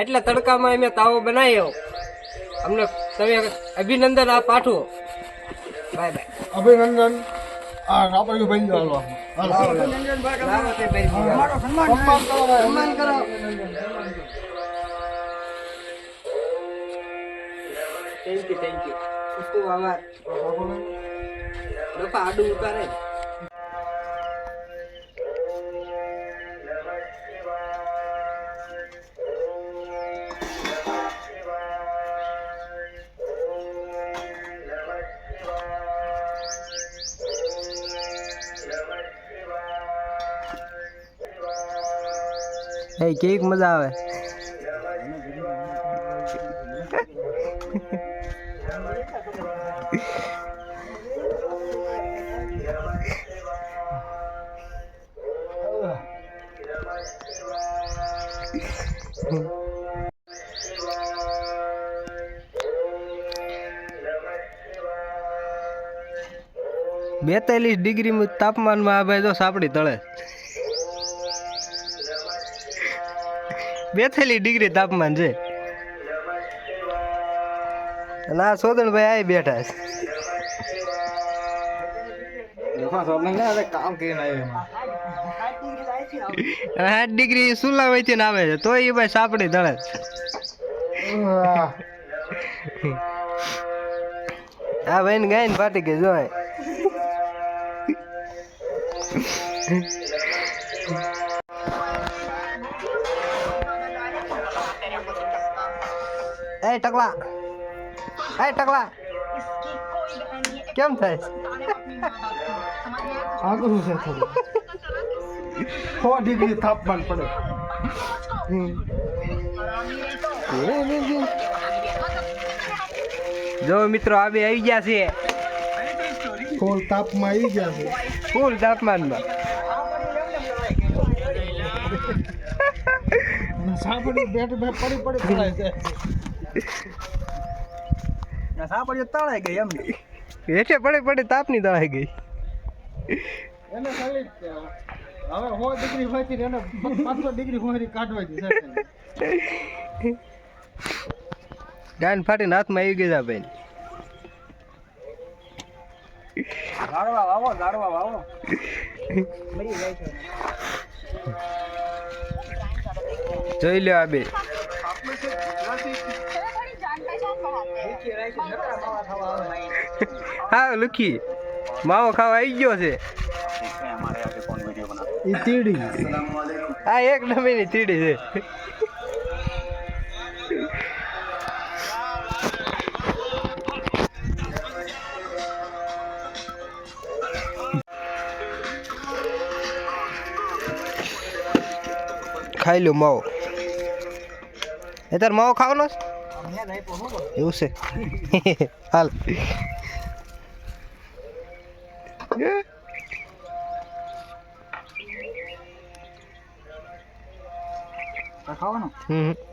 એટલે તડકામાં અમે તાવો બનાવ્યો. અમને તમે અભિનંદન આ પાઠવો બાય બાય. અભિનંદન. આ ભાઈ સન્માન કરો. સન્માન કરો થેન્ક યુ થેન્ક યુ ખૂબ આભાર. બાપા આડું ઉતારે. એ કેક મજા આવે? બેતાલીસ ડિગ્રી તાપમાનમાં આ ભાઈ જો સાપડી તળે. બેતાલીસ ડિગ્રી તાપમાન છે અને આ સોદણભાઈ આવી બેઠા છે ને આઠ ડિગ્રી સુલાવાઈથી ને આવે છે તો એ ભાઈ સાપડી. આહ. આ ભાઈ ને ગાયને ફાટી ગઈ જોય એ ટકલા એ ટકલા કેમ થાય આગળ છે થોડું સો ડિગ્રી તાપમાન પડે જો મિત્રો આ બે આવી ગયા છે. ફૂલ તાપમાં આવી ગયા છે. ફૂલ તાપમાનમાં. અને સાપડી બેઠ બે પડી પડી પડાય છે. સાપડી તળાઈ ગઈ એમ. હેઠે પડે પડે તાપની તળાઈ ગઈ. એને ખાલી હવે હો ડિગ્રી હોય છે એને પાંચસો ડિગ્રી હોય કાઢવા છે ડાયન ફાટીને હાથમાં આવી ગયા છે ભાઈ ગાડવા વાવો ગાડવા વાવો જોઈ લ્યો આ બે. હા લુખી. માવો ખાવા આવી ગયો છે. આ એક નંબરની તીડી છે. ખાઈ લો માવો. એ તાર માવો ખાવલો એવું છે. હાલ. ખાવાનું? હમ.